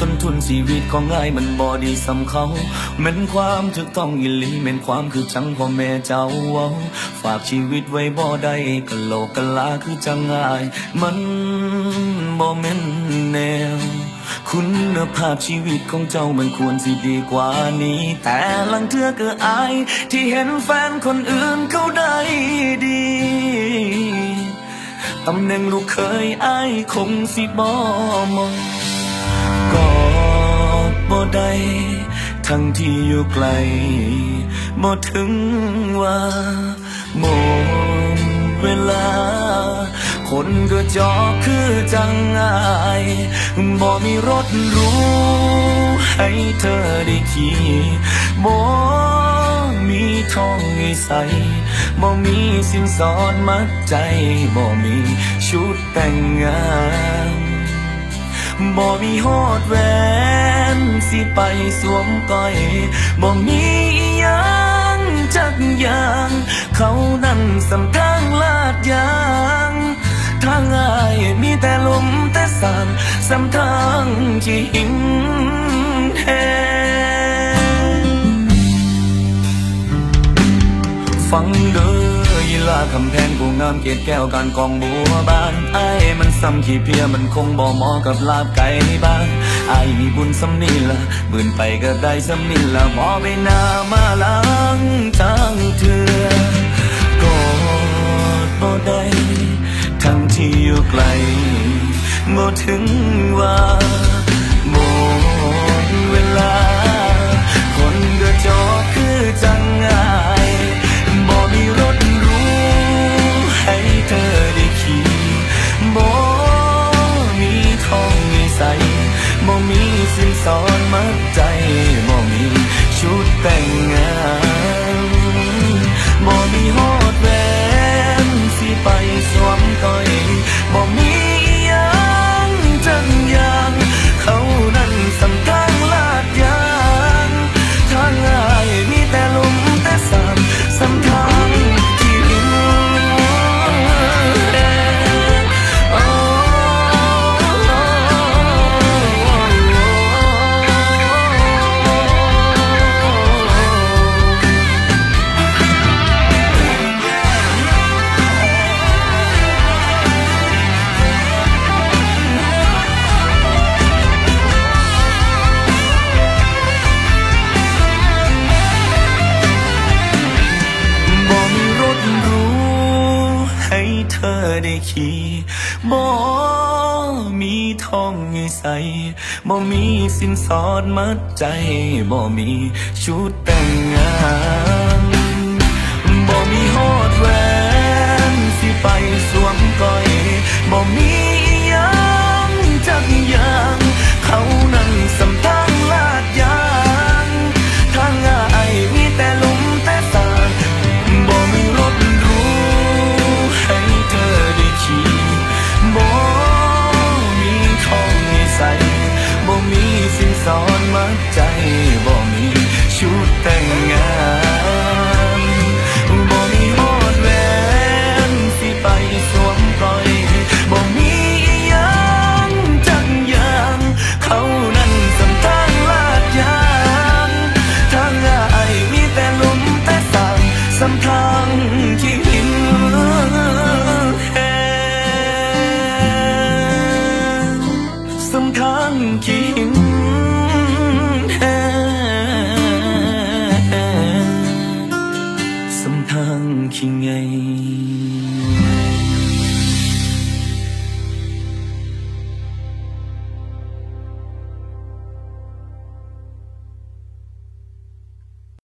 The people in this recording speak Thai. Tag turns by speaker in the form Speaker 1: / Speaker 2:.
Speaker 1: ต้นทุนชีวิตของง่ายมันบอดีสำเขาแม่นความถูกต้องอิลีแม่นความคือจังพ่อแม่เจ้าเว้าฝากชีวิตไว้บ่ได้กะโลกกะลาคือจังง่ายมันบ่แม่นแนว คุณภาพชีวิตของเจ้ามันควรสิดีกว่านี้ แต่ลังเทือก็อาย ที่เห็นแฟนคนอื่นเขาได้ดีตำแหน่งลูกเคยอายคงสิบ่มอง ดบ่ได้ทั้งที่อยู่ไกลบ่ถึงว่าหมดเวลา คนก็จอกคือจังอายบ่มีรถรู้ให้เธอได้ขี่บ่มีทองให้ใส่บ่มีสินสอดมัดใจบ่มีชุดแต่งงานบ่มีฮอดแวน สิไปสวมก้อยบ่มีอิหยังจักอย่าง เขานั่นสำทางลาดยางทางอายมีแต่ลมแต่สานสำทางที่หิงแหงฟังเด้อ คำแพงผู้งามเกตแก้วการกองบัวบานไอ้มันซ้ำขี้เพียมันคงบ่เหมาะกับลาบไก่บ้านไอ้มีบุญสำนีละบืนไปก็ได้สำนีละหมอไปนามาล้างทางเถื่อกอดบ่ได้ทั้งที่อยู่ไกลบ่ถึงว่า สินสอนมัดใจ ให้เธอได้ขี่บ่มีทองให้ใส่บ่มีสินสอดมัดใจบ่มีชุดแต่งงานบ่มีฮอดแหวนสิไปสวมก้อย